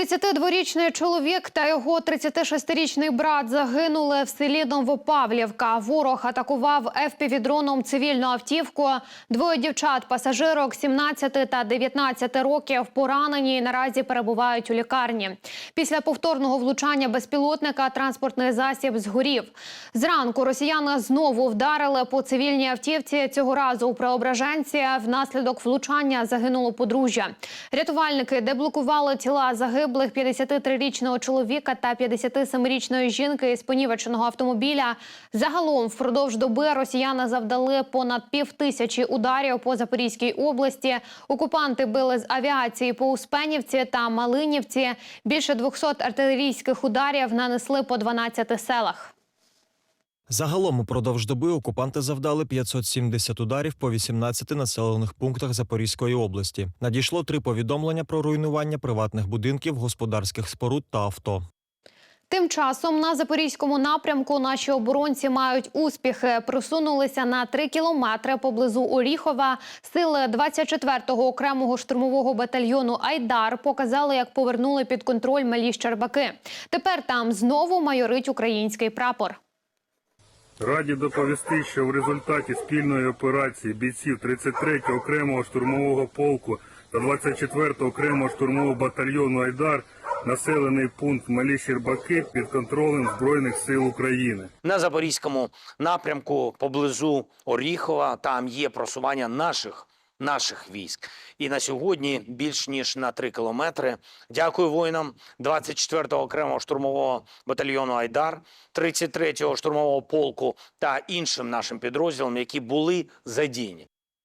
32-річний чоловік та його 36-річний брат загинули в селі Новопавлівка. Ворог атакував ФПВ-дроном цивільну автівку. Двоє дівчат, пасажирок 17 та 19 років, поранені і наразі перебувають у лікарні. Після повторного влучання безпілотника транспортний засіб згорів. Зранку росіяни знову вдарили по цивільній автівці. Цього разу у Преображенці внаслідок влучання загинуло подружжя. Рятувальники деблокували тіла загиблих 53-річного чоловіка та 57-річної жінки із понівеченого автомобіля. Загалом впродовж доби росіяни завдали понад пів тисячі ударів по Запорізькій області. Окупанти били з авіації по Успенівці та Малинівці. Більше 200 артилерійських ударів нанесли по 12 селах. Загалом упродовж доби окупанти завдали 570 ударів по 18 населених пунктах Запорізької області. Надійшло три повідомлення про руйнування приватних будинків, господарських споруд та авто. Тим часом на запорізькому напрямку наші оборонці мають успіхи. Просунулися на три кілометри поблизу Оріхова. Сили 24-го окремого штурмового батальйону Айдар показали, як повернули під контроль малі Щербаки. Тепер там знову майорить український прапор. Раді доповісти, що в результаті спільної операції бійців 33-го окремого штурмового полку та 24-го окремого штурмового батальйону Айдар населений пункт Малі Щербаки під контролем Збройних сил України. на запорізькому напрямку поблизу Оріхова. Там є просування наших. Наших військ і на сьогодні більш ніж на три кілометри. Дякую воїнам 24-го окремого штурмового батальйону Айдар, 33-го штурмового полку та іншим нашим підрозділам, які були задіяні.